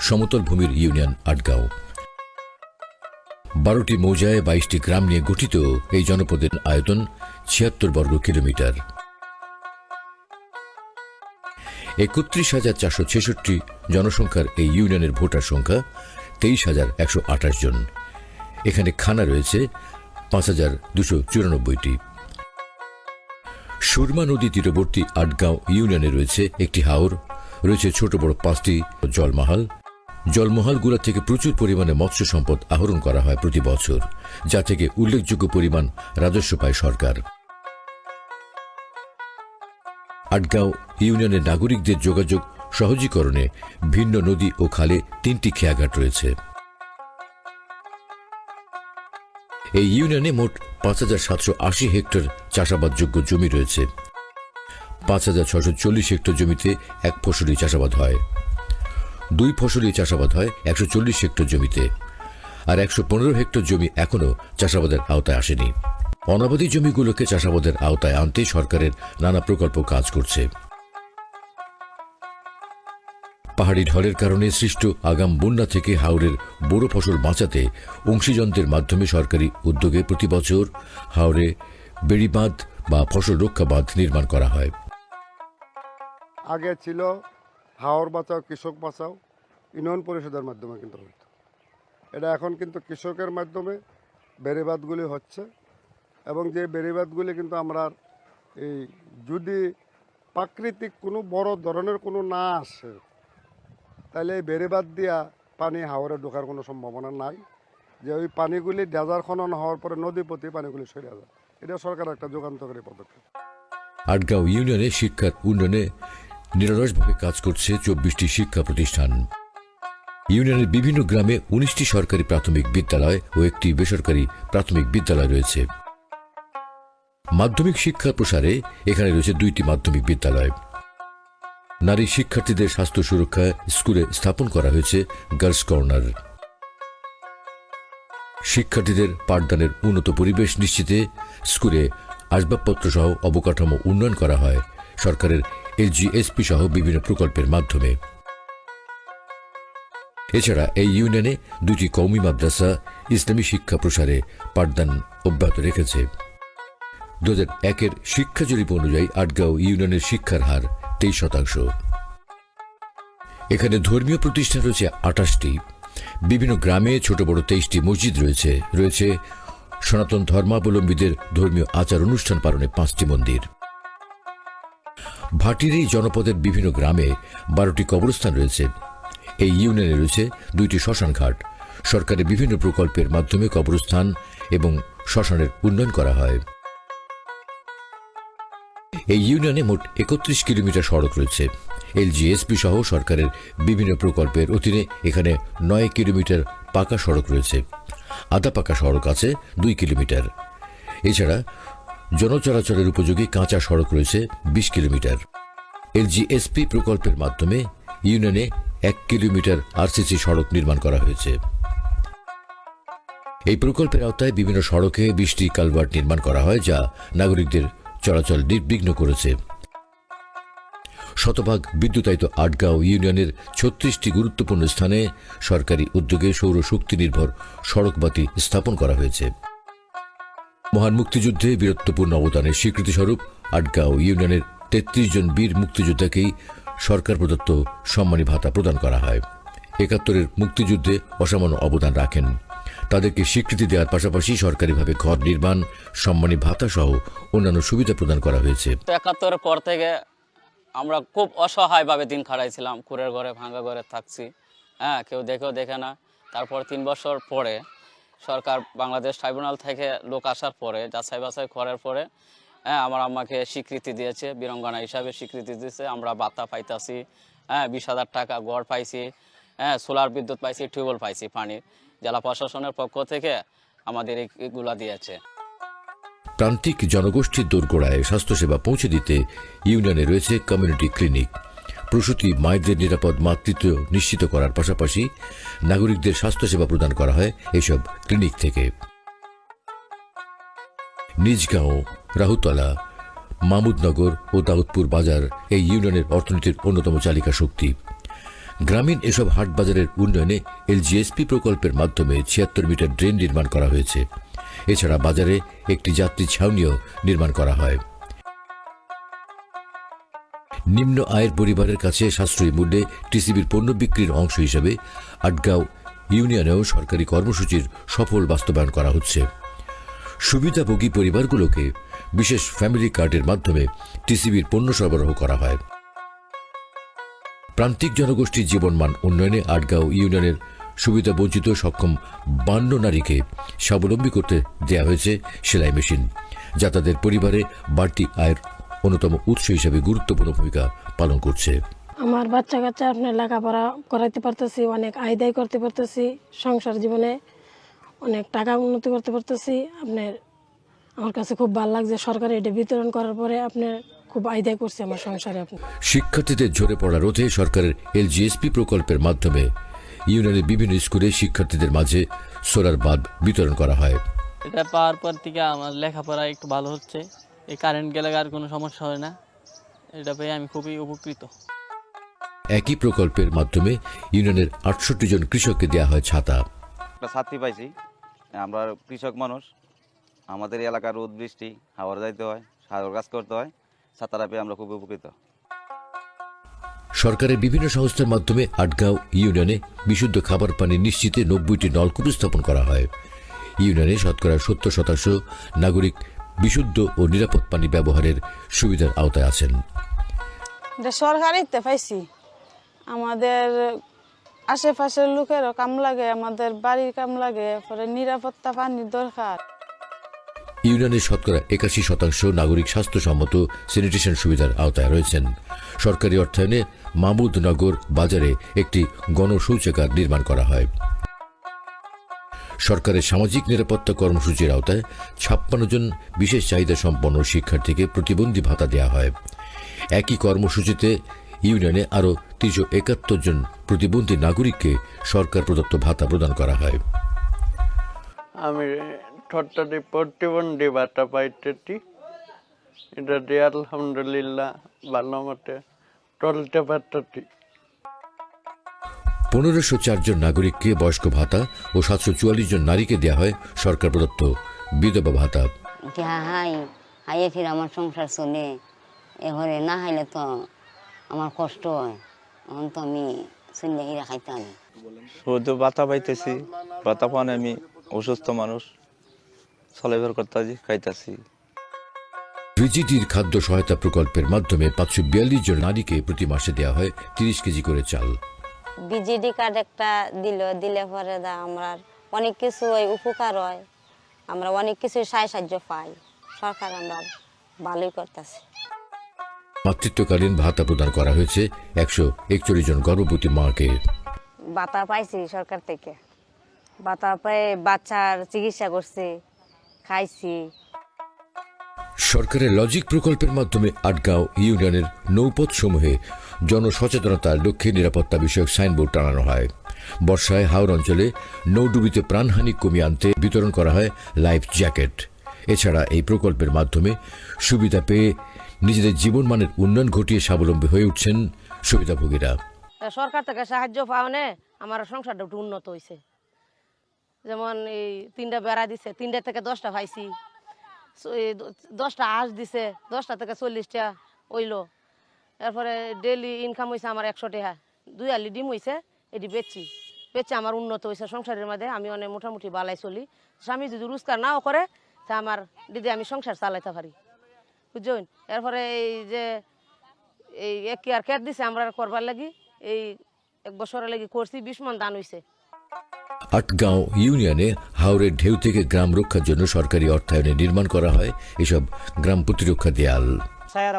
সমতল ভূমির ইউনিয়ন আটগাঁও। বারোটি মৌজায় বাইশটি গ্রাম নিয়ে গঠিত এই জনপদের আয়তন ছিয়াত্তর বর্গ কিলোমিটার। একত্রিশ হাজার চারশো ছেষট্টি জনসংখ্যার এই ইউনিয়নের ভোটার সংখ্যা তেইশ হাজার একশো আঠাশ জন। এখানে খানা রয়েছে পাঁচ হাজার দুশো চুরানব্বইটি। সুরমা নদী তীরবর্তী আটগাঁও ইউনিয়নে রয়েছে একটি হাওর, রয়েছে ছোট বড় পাঁচটি জলমহাল জলমহালগুলো থেকে প্রচুর পরিমাণে মৎস্য সম্পদ আহরণ করা হয় প্রতি বছর, যা থেকে উল্লেখযোগ্য পরিমাণ রাজস্ব পায় সরকার। আটগাঁও ইউনিয়নের নাগরিকদের যোগাযোগ সহজীকরণে ভিন্ন নদী ও খালে তিনটি খেয়াঘাট রয়েছে। এই ইউনিয়নে মোট পাঁচ হাজার সাতশো আশি হেক্টর চাষাবাদযোগ্য জমি রয়েছে। পাঁচ হাজার ছশো চল্লিশ হেক্টর জমিতে এক ফসলি চাষাবাদ হয়। দুই ফসলি চাষাবাদ হয় একশো চল্লিশ হেক্টর জমিতে আর একশো পনেরো হেক্টর জমি এখনও চাষাবাদের আওতায় আসেনি। অনাবাদী জমিগুলোকে চাষাবাদের আওতায় আনতে সরকারের নানা প্রকল্প কাজ করছে। পাহাড়ি ঢলের কারণে সৃষ্ট আগাম বন্যা থেকে হাওরের বড় ফসল বাঁচাতে অংশীজনদের মাধ্যমে সরকারি উদ্যোগে প্রতি বছর হাওরে বেড়িবাঁধ বা ফসল রক্ষা বাঁধ নির্মাণ করা হয়। আগে ছিল হাওর বাঁচাও, কৃষক বাঁচাও, ইউনিয়ন পরিষদের মাধ্যমে কিন্তু হতো এটা এখন কিন্তু কৃষকের মাধ্যমে বেড়িবাদগুলি হচ্ছে এবং যে বেড়িবাদগুলি কিন্তু আমরা এই যদি প্রাকৃতিক কোনো বড় ধরনের কোনো না আসে, তাহলে এই বেড়িবাদ দিয়া পানি হাওরে ঢোকার কোনো সম্ভাবনা নাই। যে ওই পানিগুলি ডেজার খনন হওয়ার পরে নদীপতি পানিগুলি সরে যায় এটা সরকার একটা যুগান্তকারী পদক্ষেপ। আটগাঁও ইউনিয়নে শিক্ষার উন্নয়নে নিরলসভাবে কাজ করছে চব্বিশটি শিক্ষা প্রতিষ্ঠান। ইউনিয়নের বিভিন্ন গ্রামে উনিশটি সরকারি প্রাথমিক বিদ্যালয় ও একটি বেসরকারি প্রাথমিক বিদ্যালয় রয়েছে। মাধ্যমিক শিক্ষা প্রসারে এখানে রয়েছে দুইটি মাধ্যমিক বিদ্যালয়। নারী শিক্ষার্থীদের স্বাস্থ্য সুরক্ষায় স্কুলে স্থাপন করা হয়েছে গার্লস কর্নার। শিক্ষার্থীদের পাঠদানের উন্নত পরিবেশ নিশ্চিতে স্কুলে আসবাবপত্র সহ অবকাঠামো উন্নয়ন করা হয়। সরকারের এলজিএসপি সহ বিভিন্ন প্রকল্পের মাধ্যমে। এছাড়া এই ইউনিয়নে দুটি কৌমি মাদ্রাসা, ইসলামী শিক্ষা প্রসারে পাঠদান অব্যাহত রেখেছে। দু হাজার একের শিক্ষা জরিপ অনুযায়ী আটগাঁও ইউনিয়নের শিক্ষার হার তেইশ শতাংশ। এখানে ধর্মীয় প্রতিষ্ঠান রয়েছে আঠাশটি। বিভিন্ন গ্রামে ছোট বড় তেইশটি মসজিদ রয়েছে। রয়েছে সনাতন ধর্মাবলম্বীদের ধর্মীয় আচার অনুষ্ঠান পালনে পাঁচটি মন্দির। ভাটির জনপদের বিভিন্ন গ্রামে বারোটি কবরস্থান রয়েছে। এই ইউনিয়নে রয়েছে দুইটি শ্মশান ঘাট সরকারের বিভিন্ন প্রকল্পের মাধ্যমে কবরস্থান এবং শ্মশানের উন্নয়ন করা হয়। এই ইউনিয়নে মোট একত্রিশ কিলোমিটার সড়ক রয়েছে। এলজিএসপি সহ সরকারের বিভিন্ন প্রকল্পের অধীনে এখানে নয় কিলোমিটার পাকা সড়ক রয়েছে। আধা পাকা সড়ক আছে, দুই কিলোমিটার। এছাড়া জনচলাচলের উপযোগী কাঁচা সড়ক রয়েছে বিশ কিলোমিটার। এলজিএসপি প্রকল্পের মাধ্যমে ইউনিয়নে এক কিলোমিটার আরসিসি সড়ক নির্মাণ করা হয়েছে। এই প্রকল্পের আওতায় বিভিন্ন সড়কে বৃষ্টি কালভার্ট নির্মাণ করা হয় যা নাগরিকদের চলাচল নির্বিঘ্ন করেছে। শতভাগ বিদ্যুতায়িত আটগাঁও ইউনিয়নের ছত্রিশটি গুরুত্বপূর্ণ স্থানে সরকারি উদ্যোগে সৌরশক্তি নির্ভর সড়কবাতি স্থাপন করা হয়েছে। মহান মুক্তিযুদ্ধে বীরত্বপূর্ণ অবদানের স্বীকৃতিস্বরূপ আটগাঁও ইউনিয়নের তেত্রিশ জন বীর মুক্তিযোদ্ধাকেই সরকার প্রদত্ত সম্মানী ভাতা প্রদান করা হয়। একাত্তরের মুক্তিযুদ্ধে অসামান্য অবদান রাখেন। তাদেরকে স্বীকৃতি দেওয়ার পাশাপাশি সরকারিভাবে ঘর নির্মাণ, সম্মানী ভাতা সহ অন্যান্য সুবিধা প্রদান করা হয়েছে। একাত্তরের পর থেকে আমরা খুব অসহায়ভাবে দিন খাটাইছিলাম। কুড়ের ঘরে ভাঙা ঘরে থাকছি। হ্যাঁ কেউ দেখেও দেখে না। তারপর তিন বছর পরে সরকার বাংলাদেশ ট্রাইব্যুনাল থেকে লোক আসার পরে, যাচাই বাছাই করার পরে হ্যাঁ আমার আম্মাকে স্বীকৃতি দিয়েছে, বীরঙ্গনা হিসাবে স্বীকৃতি দিয়েছে। আমরা বাতা পাইতাছি হ্যাঁ বিশ হাজার টাকা গড় পাইছি হ্যাঁ সোলার বিদ্যুৎ পাইছি, টিউবওয়েল পাইছি পানির জেলা প্রশাসনের পক্ষ থেকে আমাদের এই- এগুলা দিয়েছে। প্রান্তিক জনগোষ্ঠীর দোরগোড়ায় স্বাস্থ্যসেবা পৌঁছে দিতে ইউনিয়নে রয়েছে কমিউনিটি ক্লিনিক। প্রসূতি মায়েদের নিরাপদ মাতৃত্ব নিশ্চিত করার পাশাপাশি নাগরিকদের স্বাস্থ্যসেবা প্রদান করা হয় এসব ক্লিনিক থেকে। নিজগাঁও, রাহুতলা মামুদনগর ও দাউদপুর বাজার এই ইউনিয়নের অর্থনীতির অন্যতম চালিকা শক্তি। গ্রামীণ এসব হাট বাজারের উন্নয়নে এলজিএসপি প্রকল্পের মাধ্যমে ছিয়াত্তর মিটার ড্রেন নির্মাণ করা হয়েছে। এছাড়া বাজারে একটি যাত্রী ছাউনিও নির্মাণ করা হয়। নিম্ন আয়ের পরিবারের কাছে সাশ্রয়ী মূল্যে টিসিবির পণ্য বিক্রির অংশ হিসেবে আটগাঁও ইউনিয়নেও সরকারি কর্মসূচির সফল বাস্তবায়ন করা হচ্ছে। সুবিধাভোগী পরিবারগুলোকে বিশেষ ফ্যামিলি কার্ডের মাধ্যমে টিসিবির পণ্য সরবরাহ করা হয়। প্রান্তিক জনগোষ্ঠীর জীবনমান উন্নয়নে আটগাঁও ইউনিয়নের সুবিধা বঞ্চিত সক্ষম বান্ন নারীকে স্বাবলম্বী করতে দেয়া হয়েছে সেলাই মেশিন। যা তাদের পরিবারে বাড়তি আয়ের অন্যতম উৎস হিসেবে গুরুত্বপূর্ণ ভূমিকা পালন করছে। আমার বাচ্চা কাচ্চা আপনার লেখাপড়া করাইতে পারতেছি অনেক আয় দায় করতে পারতেছি সংসার জীবনে অনেক টাকা উন্নতি করতে পারতেছি। আপনার আমার কাছে খুব ভালো লাগছে সরকার এটা বিতরণ করার পরে আপনার খুব আয় দায় করছে আমার সংসারে আপনি। শিক্ষার্থীদের ঝরে পড়া রোধে সরকারের এলজিএসপি প্রকল্পের মাধ্যমে ইউনিয়নের বিভিন্ন স্কুলে শিক্ষার্থীদের মাঝে সোলার বাল্ব বিতরণ করা হয়। এটা পাওয়ার পর থেকে আমার লেখাপড়া একটু ভালো হচ্ছে। এই কারেন্ট গেলে আর কোনো সমস্যা হয় না। এটা পেয়ে আমি খুবই উপকৃত। একই প্রকল্পের মাধ্যমে ইউনিয়নের আটষট্টি জন কৃষককে দেওয়া হয় ছাতা। একটা ছাত্রী পাইছি। আমরা কৃষক মানুষ। আমাদের এলাকার রোদ বৃষ্টি হাওয়ার যাইতে হয় সাগর কাজ করতে হয়। ছাতারা পেয়ে আমরা খুব উপকৃত। সরকারের বিভিন্ন সংস্থার মাধ্যমে আটগাঁও ইউনিয়নে বিশুদ্ধ খাবার পানি নিশ্চিতে নব্বইটি নলকূপ স্থাপন করা হয়। ইউনিয়নে শতকরা সত্তর শতাংশ নাগরিক বিশুদ্ধ ও নিরাপদ পানি ব্যবহারের সুবিধার আওতায় আছেন। সরকারিতে পাইছি। আমাদের আশেপাশের লোকেরও কাম লাগে আমাদের বাড়ির কাম লাগে পরে নিরাপত্তা পানির দরকার। ইউনিয়নের শতকরা একাশি শতাংশ নাগরিক স্বাস্থ্যসম্মত স্যানিটেশন সুবিধার আওতায় রয়েছেন। সরকারি অর্থায়নে মাহমুদনগর বাজারে একটি গণশৌচাগার নির্মাণ করা হয়। সরকারের সামাজিক নিরাপত্তা কর্মসূচির আওতায় ছাপ্পান্ন জন বিশেষ চাহিদা সম্পন্ন শিক্ষার্থীকে প্রতিবন্ধী ভাতা দেওয়া হয়। একই কর্মসূচিতে ইউনিয়নে আরও তিনশো একাত্তর জন প্রতিবন্ধী নাগরিককে সরকার প্রদত্ত ভাতা প্রদান করা হয়। আমি ঠট্টাটি প্রতিবন্ধী ভাতা পাইতেছি। এটা দিয়ে আলহামদুলিল্লাহ ভালো মতে চলতে পারতেছি। পনেরোশো চারজন নাগরিককে বয়স্ক ভাতা ও সাতশো চুয়াল্লিশ জন নারীকে দেওয়া হয় সরকার প্রদত্ত বিধবা ভাতা। হাই হাইয়ে ফিরে আমার সংসার চলে। এঘরে না হাইলে তো আমার কষ্ট হয়। এখন তো আমি চললে হিরা খাইতাম। শুধু বাতা পাইতেছি বাতা পান আমি অসুস্থ মানুষ চলাফের করতেছি খাইতেছি। ভিজিটির খাদ্য সহায়তা প্রকল্পের মাধ্যমে পাঁচশো বিয়াল্লিশ জন নারীকে প্রতি মাসে দেওয়া হয় তিরিশ কেজি করে চাল। বিজিডি কার্ড একটা দিল দিলে পরে দা আমরা অনেক কিছু ওই উপকার হয়। আমরা অনেক কিছু সাহায্য সাহায্য পাই। সরকার আমরা ভালোই করতেছে। মাতৃত্বকালীন ভাতা প্রদান করা হয়েছে একশো একচল্লিশ জন গর্ভবতী মাকে। বাতা পাইছি সরকার থেকে। বাতা পেয়ে বাচ্চার চিকিৎসা করছে খাইছি। সরকারের লজিক প্রকল্পের মাধ্যমে আটগাঁও ইউনিয়নের নৌপথ সমূহে জনসচেতনতার লক্ষ্যে নিরাপত্তা বিষয়ক সাইনবোর্ড টানানো হয়। বর্ষায় হাওর অঞ্চলে নৌডুবিতে প্রাণহানি কমিয়ে আনতে বিতরণ করা হয় লাইফ জ্যাকেট। এছাড়া এই প্রকল্পের মাধ্যমে সুবিধা পেয়ে নিজেদের জীবনমানের উন্নয়ন ঘটিয়ে স্বাবলম্বী হয়ে উঠছেন সুবিধাভোগীরা। সরকার থেকে সাহায্য পাওয়ানে আমার সংসারটা একটু উন্নত হয়েছে যেমন এই তিনটা বেড়া দিছে, তিনটা থেকে দশটা পাইছি। দশটা হাঁস দিছে, দশটা থেকে চল্লিশটা ওইলো এরপরে ডেলি ইনকাম হয়েছে আমার একশো টাকা। দুই আলি ডিম হয়েছে এটি বেচছি। বেচে আমার উন্নত হয়েছে সংসারের মধ্যে আমি অনেক মোটামুটি বালাই চলি। স্বামী যদি রোজগার নাও করে, তা আমার দিদি আমি সংসার চালাইতে পারি। বুঝছেন? এরপরে এই যে, এই এক কেয়ার কেয়ার দিছে, আমরা করবার লাগি। এই এক বছরের লাগি করছি, বিশ মন দান হইছে। আটগাঁও ইউনিয়নে হাওরের ঢেউ থেকে গ্রাম রক্ষার জন্য সরকারি অর্থায়নে নির্মাণ করা হয় এসব গ্রাম প্রতিরক্ষা দেয়াল। সায়ার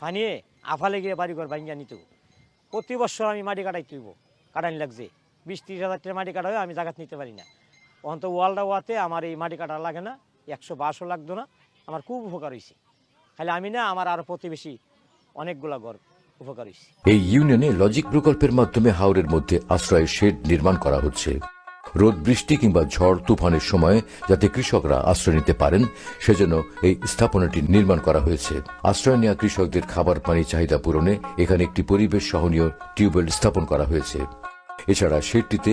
ফানিয়ে আফালে গিয়ে বাড়ি ঘর ভাঙ্গিয়া নিত। প্রতি বছর আমি মাটি কাটাই তুইব কাটানি লাগছে। বিশ ত্রিশ হাজার টাকা মাটি কাটা হয় আমি জাগাত নিতে পারি না। অন্ত ওয়ালটা ওয়াতে আমার এই মাটি কাটা লাগে না একশো বাসও লাগতো না। আমার খুব উপকার হয়েছে খালি আমি না আমার আরও প্রতিবেশী অনেকগুলা ঘর উপকার হয়েছে এই ইউনিয়নে লজিক প্রকল্পের মাধ্যমে হাওড়ের মধ্যে আশ্রয় শেড নির্মাণ করা হচ্ছে। রোদ বৃষ্টি কিংবা ঝড় তুফানের সময় যাতে কৃষকরা আশ্রয় নিতে পারেন, সেজন্য এই স্থাপনাটি নির্মাণ করা হয়েছে। আশ্রয় নেওয়া কৃষকদের খাবার পানি চাহিদা পূরণে এখানে একটি পরিবেশ সহনীয় টিউবওয়েল স্থাপন করা হয়েছে। এছাড়া শেডটিতে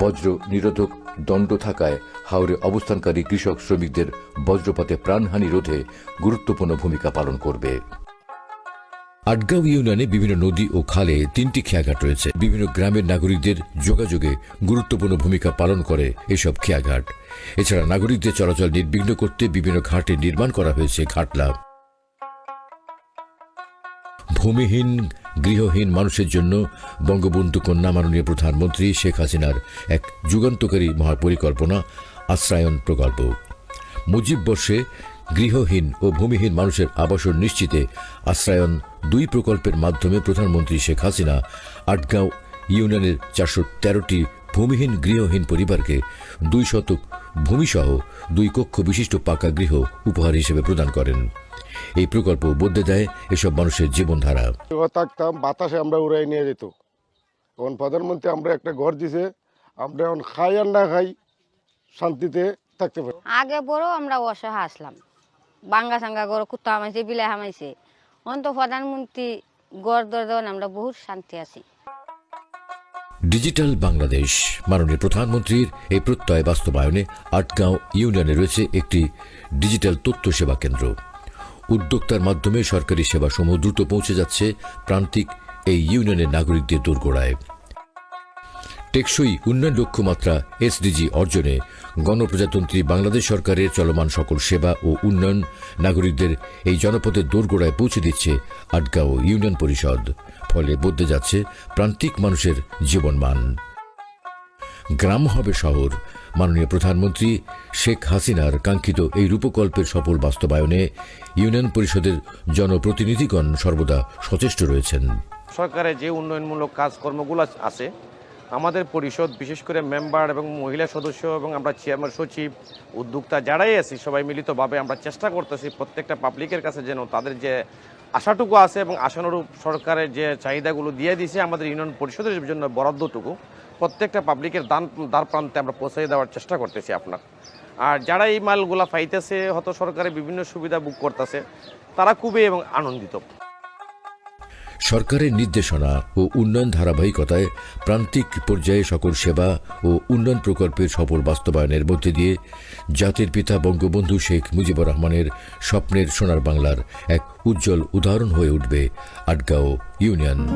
বজ্র নিরোধক দণ্ড থাকায় হাওরে অবস্থানকারী কৃষক শ্রমিকদের বজ্রপাতে প্রাণহানি রোধে গুরুত্বপূর্ণ ভূমিকা পালন করবে। আটগাঁও ইউনিয়নে বিভিন্ন নদী ও খালে তিনটি খেয়াঘাট রয়েছে। বিভিন্ন গ্রামের নাগরিকদের যোগাযোগে গুরুত্বপূর্ণ ভূমিকা পালন করে এসব খেয়াঘাট। এছাড়া নাগরিকদের চলাচল নির্বিঘ্ন করতে বিভিন্ন ঘাটে নির্মাণ করা হয়েছে ঘাটলা ভূমিহীন, গৃহহীন মানুষের জন্য বঙ্গবন্ধু কন্যা মাননীয় প্রধানমন্ত্রী শেখ হাসিনার এক যুগান্তকারী মহাপরিকল্পনা আশ্রায়ন প্রকল্প। মুজিব বর্ষে গৃহহীন ও ভূমিহীন মানুষের আবাসন নিশ্চিতে আশ্রয়ন দুই প্রকল্পের মাধ্যমে প্রধানমন্ত্রী শেখ হাসিনা আটগাঁও ইউনিয়নের চারশো তেরোটি ভূমিহীন গৃহহীন পরিবারকে দুই শতক ভূমিসহ দুই কক্ষ বিশিষ্ট পাকা গৃহ উপহার হিসেবে প্রদান করেন। এই প্রকল্প বদলে দেয় এসব মানুষের জীবনধারা। থাকতাম বাতাসে আমরা উড়াই নিয়ে যেত। এখন প্রধানমন্ত্রী আমরা একটা ঘর দিছে আমরা এখন খাই আর না খাই শান্তিতে থাকতে পারি। আগে বড় আমরা অসহায় আসলাম বাঙ্গা সাঙ্গা গড় কুত্তা হামাইছে, বিলাই হামাইছে। অন্ত প্রধানমন্ত্রী গড় দর দেওয়ান আমরা বহুত শান্তি আছি। ডিজিটাল বাংলাদেশ, মাননীয় প্রধানমন্ত্রীর এই প্রত্যয় বাস্তবায়নে আটগাঁও ইউনিয়নে রয়েছে একটি ডিজিটাল তথ্য সেবা কেন্দ্র। উদ্যোক্তার মাধ্যমে সরকারি সেবাসমূহ দ্রুত পৌঁছে যাচ্ছে প্রান্তিক এই ইউনিয়নের নাগরিকদের দোরগোড়ায়। টেকসই উন্নয়ন লক্ষ্যমাত্রা এসডিজি অর্জনে গণপ্রজাতন্ত্রী বাংলাদেশ সরকারের চলমান সকল সেবা ও উন্নয়ন নাগরিকদের এই জনপদের দোরগোড়ায় পৌঁছে দিচ্ছে আটগাঁও ইউনিয়ন পরিষদ। ফলে বদলে যাচ্ছে প্রান্তিক মানুষের জীবনমান। গ্রাম হবে শহর। মাননীয় প্রধানমন্ত্রী শেখ হাসিনার কাঙ্ক্ষিত এই রূপকল্পের সফল বাস্তবায়নে ইউনিয়ন পরিষদের জনপ্রতিনিধিগণ সর্বদা সচেষ্ট রয়েছেন। সরকারের যে উন্নয়নমূলক কাজকর্মগুলো আছে আমাদের পরিষদ, বিশেষ করে মেম্বার এবং মহিলা সদস্য এবং আমরা চেয়ারম্যান সচিব, উদ্যোক্তা যারাই আছি, সবাই মিলিতভাবে আমরা চেষ্টা করতেছি প্রত্যেকটা পাবলিকের কাছে যেন তাদের যে আশাটুকু আছে এবং আশানুরূপ সরকারের যে চাহিদাগুলো দিয়ে দিয়েছে আমাদের ইউনিয়ন পরিষদের জন্য বরাদ্দটুকু, প্রত্যেকটা পাবলিকের দান, দ্বার প্রান্তে আমরা পৌঁছে দেওয়ার চেষ্টা করতেছি আপনার। আর যারা এই মালগুলা পাইতেছে, হয়তো সরকারের বিভিন্ন সুবিধা বুক করতেছে, তারা খুবই এবং আনন্দিত। সরকারের নির্দেশনা ও উন্নয়ন ধারাবাহিকতায় প্রান্তিক পর্যায়ে সকল সেবা ও উন্নয়ন প্রকল্পের সফল বাস্তবায়নের মধ্যে দিয়ে জাতির পিতা বঙ্গবন্ধু শেখ মুজিবুর রহমানের স্বপ্নের সোনার বাংলার এক উজ্জ্বল উদাহরণ হয়ে উঠবে আটগাঁও ইউনিয়ন।